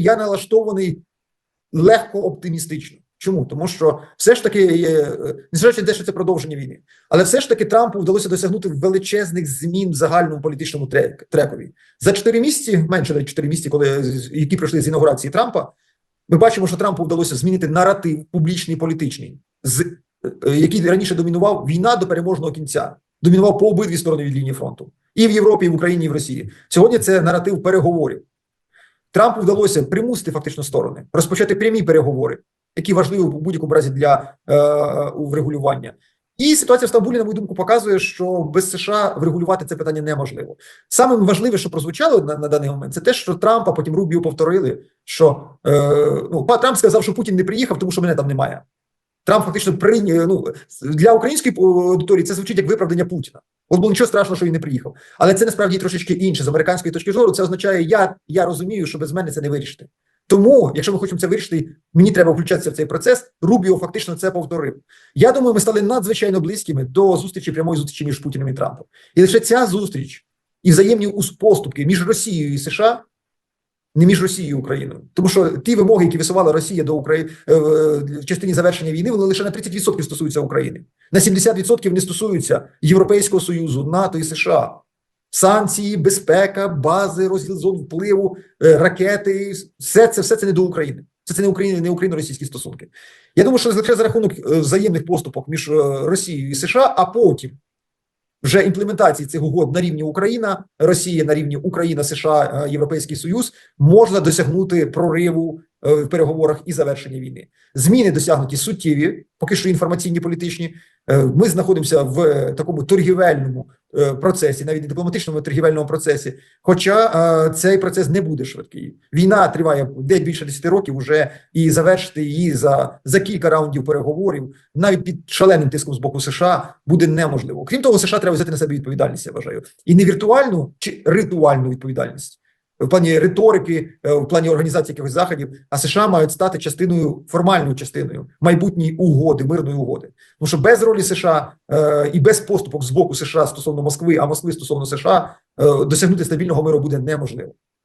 я налаштований легко оптимістично. Чому? Тому що все ж таки, незважаючи на те, що це продовження війни, але все ж таки Трампу вдалося досягнути величезних змін в загальному політичному трек, трекові. За 4 місяці, менше навіть 4 місяці, коли які пройшли з інаугурації Трампа, ми бачимо, що Трампу вдалося змінити наратив публічний політичний, з е, який раніше домінував війна до переможного кінця, домінував по обидві сторони від лінії фронту, і в Європі, і в Україні, і в Росії. Сьогодні це наратив переговорів. Трампу вдалося примусити фактично сторони, розпочати прямі переговори, які важливі у будь-якому разі для е, врегулювання. І ситуація в Стамбулі, на мою думку, показує, що без США врегулювати це питання неможливо. Саме важливе, що прозвучало на, на даний момент, це те, що Трампа потім Рубіо повторили, що е, ну, Трамп сказав, що Путін не приїхав, тому що мене там немає. Трамп фактично прийняв ну, для української аудиторії це звучить як виправдання Путіна. От було нічого страшного, що він не приїхав. Але це насправді трошечки інше з американської точки зору. Це означає, я, я розумію, що без мене це не вирішити. Тому, якщо ми хочемо це вирішити, мені треба включатися в цей процес. Рубіо фактично це повторив. Я думаю, ми стали надзвичайно близькими до зустрічі прямої зустрічі між Путіним і Трампом. І лише ця зустріч і взаємні поступки між Росією і США. Не між Росією і Україною, тому що ті вимоги, які висувала Росія до України в частині завершення війни, вони лише на 30% стосуються України, на 70% не стосуються Європейського союзу, НАТО і США. Санкції, безпека, бази, розділ зон впливу, е, ракети, все це все це не до України. Це це не Україна, не україно-російські стосунки. Я думаю, що лише за рахунок е, взаємних поступок між е, Росією і США, а потім вже імплементації цих угод на рівні Україна, Росія на рівні Україна, США, е, Європейський Союз можна досягнути прориву е, в переговорах і завершення війни. Зміни досягнуті суттєві, поки що інформаційні, політичні. Е, Ми знаходимося в такому торгівельному процесі, навіть дипломатичному торгівельному процесі. Хоча е, цей процес не буде швидкий. Війна триває десь більше 10 років уже і завершити її за, за кілька раундів переговорів, навіть під шаленим тиском з боку США, буде неможливо. Крім того, США треба взяти на себе відповідальність. Я вважаю, і не віртуальну чи ритуальну відповідальність. В плані риторики, е, в плані організації якихось заходів, а США мають стати частиною формальною частиною майбутньої угоди, мирної угоди. Тому що без ролі США е, і без поступок з боку США стосовно Москви, а Москви стосовно США е, досягнути стабільного миру буде неможливо.